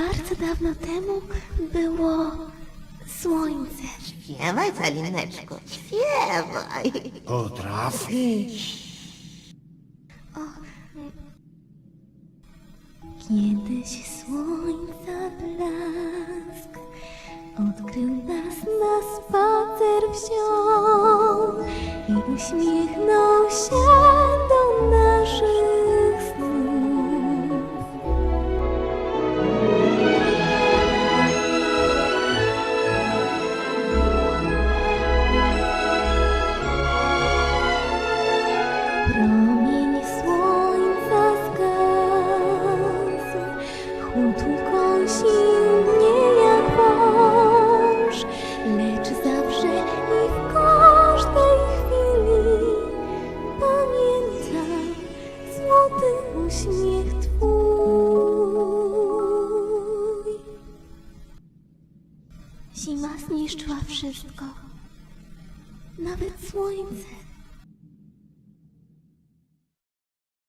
Bardzo dawno temu było słońce. Śpiewaj, Calineczko, śpiewaj. Potrafisz? Kiedyś słońca blask odkrył nas na spacer wziął i uśmiechnął Promień słońca zgasł, chłód ukąsił mnie jak wąż, lecz zawsze i w każdej chwili pamiętam złoty uśmiech Twój. Zima zniszczyła wszystko, nawet słońce.